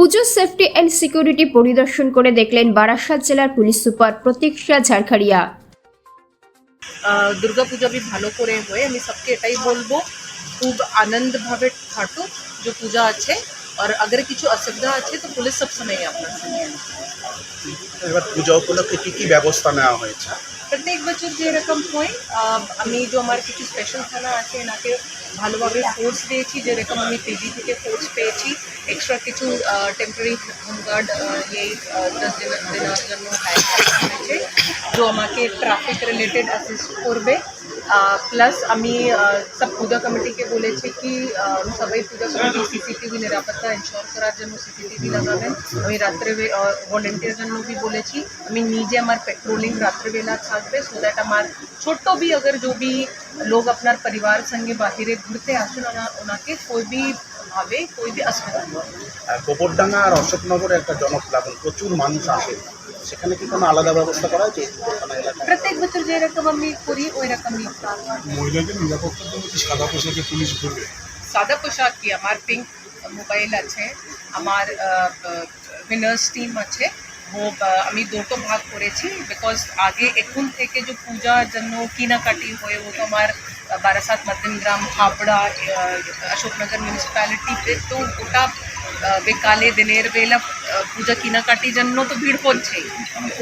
Puja safety and security পরিদর্শন করে দেখলেন বারাসাত জেলার পুলিশ সুপার প্রতীক্ষা ঝাড়খাড়িয়া আহ, দুর্গাপূজা বি ভালো করে হয় আমি সবকে এটাই বলবো খুব আনন্দভাবে খাটো যে পূজা আছে আর अगर কিছু অসুবিধা আছে তো পুলিশ সব সময় আপনার সঙ্গে আছে। এবার পূজা উপলক্ষে কি কি ব্যবস্থা নেওয়া হয়েছে প্রত্যেক বছর যেরকম হয় আহ, আমি যে আমার কিছু স্পেশাল থানা আছে এনাকে ভালোভাবে কোর্স পেয়েছি যেরকম আমি পিজি থেকে কোর্স পেয়েছি। এক্সট্রা কিছু টেম্পোরারি হোমগার্ড এই দশ দিনের দেওয়ার জন্য হয়েছে যে আমাকে ট্রাফিক রিলেটেড অ্যাসিস্ট করবে। প্লাস আমি সব পূজা কমিটিকে বলেছি কি সবাই পূজা কমিটি সিসিটিভি নিরাপত্তা ইনশোর করার জন্য সিসিটিভি লাগাবেন। আমি রাত্রে ভলেন্টিয়ার জন্য বি বলেছি, আমি নিজে আমার পেট্রোলিং রাত্রেবেলা থাকবে সো দ্যাট আমার ছোট্ট বি, আগর যে लोग আপনার পরিবার সঙ্গে বাহিরে ঘুরতে আসেন ওনা- ওনাকে कोई भी ভাবে कोई भी অসুবিধা না হয়। আর গোবরডাঙ্গা আর অশোকনগরে একটা জনপ্লাবন প্রচুর মানুষ আসে সেখানে কি কোনো আলাদা ব্যবস্থা করা হয়েছে এই দুটো থানা এলাকায় প্রত্যেক বছর যেরকম আমি করি ওই রকমই মহিলাদের নিরাপত্তার জন্য কি সাদা পোশাকে পুলিশ ঘুরবে সাদা পোশাক কি আমার পিঙ্ক মোবাইল আছে আমার উইনার্স টিম আছে ও আহ, আমি দুটো ভাগ করেছি বিকজ আগে এখন থেকে যে পূজার জন্য কিনাকাটি হয় ও তো আমার আহ, বারাসাত মধ্যমগ্রাম হাবড়া আহ, অশোকনগর মিউনিসিপ্যালিটিতে তো ওটা আহ, বেকালে দিনের বেলা আহ, পূজা কিনাকাটির জন্য তো ভিড় হচ্ছেই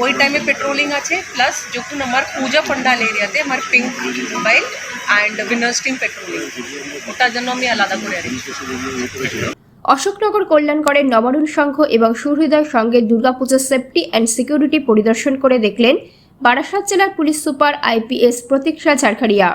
ওই টাইমে পেট্রোলিং আছে প্লাস যখন আমার পূজা পন্ডাল এরিয়াতে আমার pink mobile and winners team patrolling ওটার জন্য আমি আলাদা করে রেখেছি অশোকনগর কল্যাণকরের নবারুণ সংঘ এবং সুহৃদয় সংঘের দুর্গাপুজো সেফটি অ্যান্ড সিকিউরিটি পরিদর্শন করে দেখলেন বারাসাত জেলার পুলিশ সুপার আইপিএস প্রতীক্ষা ঝাড়খাড়িয়া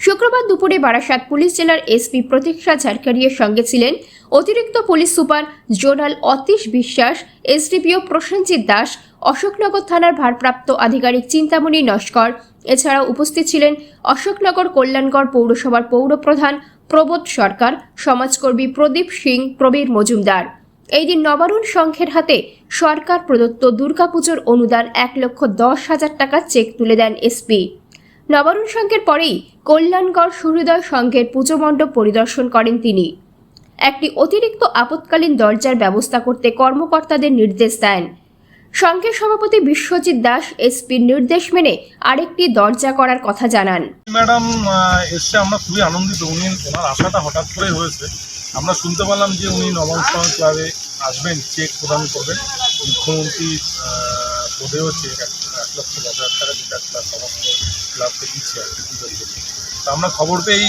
শুক্রবার দুপুরে বারাসাত পুলিশ জেলার এসপি প্রতীক্ষা ঝাড়খাড়িয়ার সঙ্গে ছিলেন অতিরিক্ত পুলিশ সুপার জোনাল অতীশ বিশ্বাস, এসডিপিও প্রসেনজিৎ দাস, অশোকনগর থানার ভারপ্রাপ্ত আধিকারিক চিন্তামণি নস্কর। এছাড়াও উপস্থিত ছিলেন অশোকনগর কল্যাণগড় পৌরসভার পৌরপ্রধান প্রবোধ সরকার, সমাজকর্মী প্রদীপ সিং, প্রবীর মজুমদার। এই দিন নবারুণ সংঘের হাতে সরকার প্রদত্ত দুর্গাপুজোর অনুদান এক লক্ষ দশ হাজার টাকা চেক তুলে দেন এসপি নবারুণ সংঘের পরেই কল্যাণগড় সুহৃদয় সংঘের পুজো মণ্ডপ পরিদর্শন করেন তিনি। একটি অতিরিক্ত আপৎকালীন দরজার ব্যবস্থা করতে কর্মকর্তাদের নির্দেশ দেন। সংঘের সভাপতি বিশ্বজিৎ দাস, এসপির নির্দেশ মেনে আরেকটি দরজা করার কথা জানান। ম্যাডাম এসছে আমরা খুবই আনন্দিত। উনি, ওনার আশাটা হঠাৎ করে হয়েছে। আমরা শুনতে পেলাম যে উনি নবম ক্লাবে আসবেন, চেক প্রদান করবেন। মুখ্যমন্ত্রী পদেও চেক এক লক্ষ দশ হাজার টাকা যেটা ক্লাব সমস্ত ক্লাবকে দিচ্ছে আর কি। আমরা খবর পেয়েই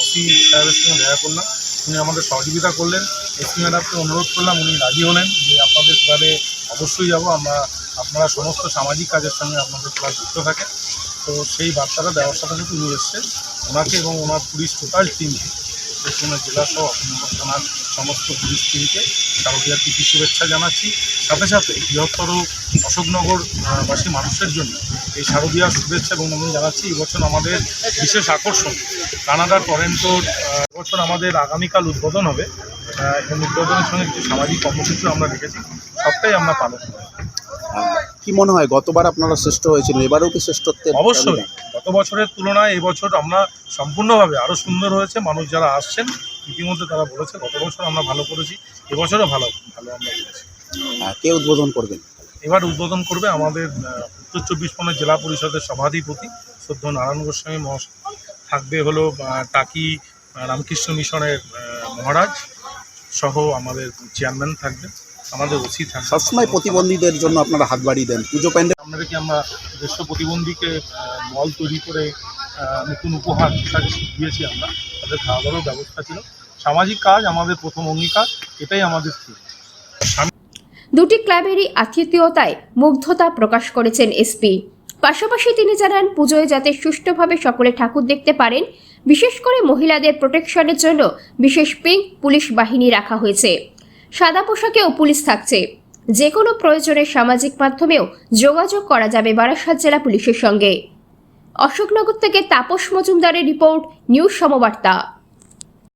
ওসি সাহেবের সঙ্গে দেখা করলাম। উনি আমাদের সহযোগিতা করলেন। এসপি ম্যাডামকে অনুরোধ করলাম, উনি রাজি হলেন যে আপনাদের ক্লাবে অবশ্যই যাব। আমরা, আপনারা সমস্ত সামাজিক কাজের সঙ্গে আপনাদের ক্লাব যুক্ত থাকে তো সেই বার্তাটা দেওয়ার সাথে সাথে উনি এসছেন। ওনাকে এবং ওনার পুলিশ টোটাল টিমকে পশ্চিমবঙ্গ জেলা সহ অশোকনগর থানার সমস্ত পুলিশ টিমকে শারদীয়ার প্রীতি শুভেচ্ছা জানাচ্ছি। সাথে সাথে বৃহত্তর অশোকনগর আহ, বাসী মানুষের জন্য এই শারদীয়ার শুভেচ্ছা এবং আমি জানাচ্ছি। এবছর আমাদের বিশেষ আকর্ষণ কানাডার টরেন্টোর এবছর আমাদের আগামীকাল উদ্বোধন হবে। এবং উদ্বোধনের সঙ্গে কিছু সামাজিক কর্মসূচি আমরা রেখেছি। সবটাই আমরা পালন করি কি মনে হয় গতবার আপনারা শ্রেষ্ঠ হয়েছিলেন এবারেও কি শ্রেষ্ঠত্বের অবশ্যই। গত বছরের তুলনায় এবছর আমরা সম্পূর্ণভাবে আরও সুন্দর হয়েছে। মানুষ যারা আসছেন ইতিমধ্যে তারা বলেছে গত বছর আমরা ভালো করেছি এবছরও ভালো ভালো আমরা করেছি। কে উদ্বোধন করবেন? এবার উদ্বোধন করবে আমাদের উত্তর চব্বিশ পরগনা জেলা পরিষদের সভাধিপতি শ্রদ্ধ নারায়ণ গোস্বামী মহাশয় থাকবে হলো টাকি রামকৃষ্ণ মিশনের মহারাজ সহ আমাদের চেয়ারম্যান থাকবে আমাদের ওসি থাকবে সবসময় প্রতিবন্ধীদের জন্য আপনারা হাত বাড়িয়ে দেন পুজো প্যান্ডেল আপনাদেরকে আমরা দেশ প্রতিবন্ধীকে মল তৈরি করে নতুন উপহার দিয়েছি আমরা। তাদের খাওয়া দাওয়ারও ব্যবস্থা ছিল। সামাজিক কাজ আমাদের প্রথম অঙ্গীকার, এটাই আমাদের স্থির। দুটি ক্লাবেরই আতিথেয়তায় মুগ্ধতা প্রকাশ করেছেন এসপি। পাশাপাশি তিনি জানান, পুজোয় যাতে সুষ্ঠুভাবে সকলে ঠাকুর দেখতে পারেন, বিশেষ করে মহিলাদের প্রোটেকশনের জন্য বিশেষ পিঙ্ক পুলিশ বাহিনী রাখা হয়েছে। সাদা পোশাকেও পুলিশ থাকছে। যে কোনো প্রয়োজনে সামাজিক মাধ্যমেও যোগাযোগ করা যাবে বারাসাত জেলা পুলিশের সঙ্গে। অশোকনগর থেকে তাপস মজুমদারের রিপোর্ট, নিউজ সমবার্তা।